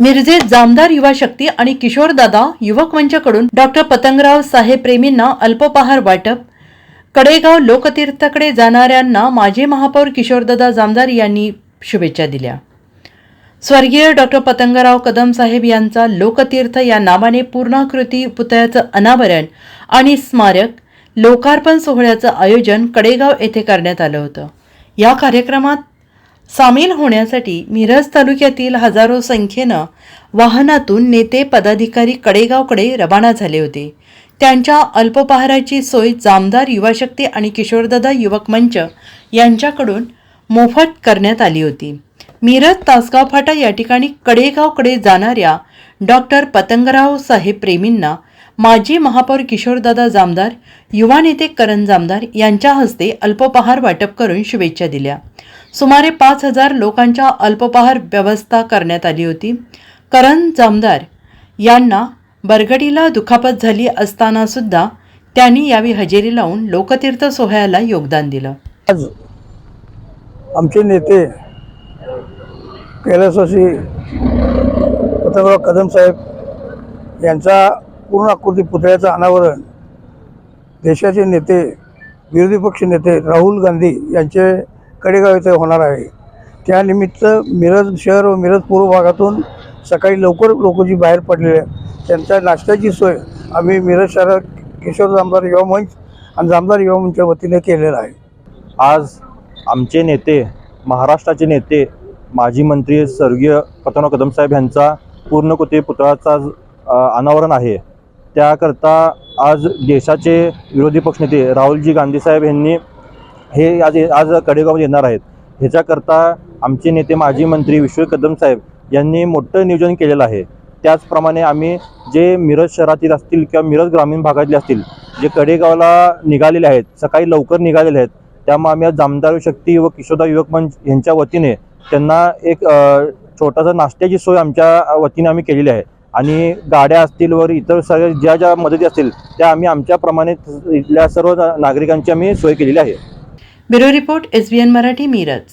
मिरजेत जामदार युवा शक्ती आणि किशोरदादा युवक मंचकडून डॉक्टर पतंगराव साहेब प्रेमींना अल्पोपहार वाटप. कडेगाव लोकतीर्थकडे जाणाऱ्यांना माजी महापौर किशोरदादा जामदार यांनी शुभेच्छा दिल्या. स्वर्गीय डॉक्टर पतंगराव कदम साहेब यांचा लोकतीर्थ या नावाने पूर्णाकृती पुतळ्याचं अनावरण आणि स्मारक लोकार्पण सोहळ्याचं आयोजन कडेगाव येथे करण्यात आलं होतं. या कार्यक्रमात सामील होण्यासाठी मिरज तालुक्यातील हजारो संख्येनं वाहनातून नेते पदाधिकारी कडेगावकडे रवाना झाले होते. त्यांच्या अल्पोपहाराची सोय जामदार युवाशक्ती आणि किशोरदादा युवक मंच यांच्याकडून मोफत करण्यात आली होती. मिरज तासगाव फाटा या ठिकाणी कडेगावकडे जाणाऱ्या डॉक्टर पतंगराव साहेब प्रेमींना माजी महापौर किशोरदादा जामदार युवा नेते करण जामदार यांच्या हस्ते अल्पोपहार वाटप करून शुभेच्छा दिल्या. सुमारे पाच हजार लोकांच्या अल्पपहार व्यवस्था करण्यात आली होती. करण जामदार यांना बरगडीला दुखापत झाली असताना सुद्धा त्यांनी यावेळी हजेरी लावून लोकतीर्थ सोहळ्याला योगदान दिलं. आज आमचे नेते कैलासवासी पतंगराव कदम साहेब यांचा पूर्ण आकृती पुतळ्याचं अनावरण देशाचे नेते विरोधी पक्ष नेते राहुल गांधी यांचे कडेगाव येथे होणार आहे. त्यानिमित्त मिरज शहर व मिरज पूर्व भागातून सकाळी लवकर लोक जी बाहेर पडलेले आहेत त्यांच्या नाश्त्याची सोय आम्ही मिरज शहरात किशोर जामदार युवा मंच आणि जामदार युवा मंचच्या वतीने केलेला आहे. आज आमचे नेते महाराष्ट्राचे नेते माजी मंत्री स्वर्गीय पतंगराव कदम साहेब यांचा पूर्णकृती पुतळाचा आज, अनावरण आहे. त्याकरता आज देशाचे विरोधी पक्षनेते राहुलजी गांधीसाहेब यांनी हे आज आज कडेगावमध्ये येणार आहेत. ह्याच्याकरता आमचे नेते माजी मंत्री विश्व कदम साहेब यांनी मोठं नियोजन केलेलं आहे. त्याचप्रमाणे आम्ही जे मिरज शहरातील असतील किंवा मिरज ग्रामीण भागातले असतील जे कडेगावला निघालेले आहेत सकाळी लवकर निघालेले आहेत त्यामुळे आम्ही आज जामदार शक्ती व किशोरदा युवक मंच यांच्या वतीने त्यांना एक छोटासा नाश्त्याची सोय आमच्या वतीने आम्ही केलेली आहे. आणि गाड्या असतील वर इतर सगळ्या ज्या ज्या मदती असतील त्या आम्ही आमच्याप्रमाणे इथल्या सर्व नागरिकांची आम्ही सोय केलेली आहे. Bureau report S B N Marathi Miraj.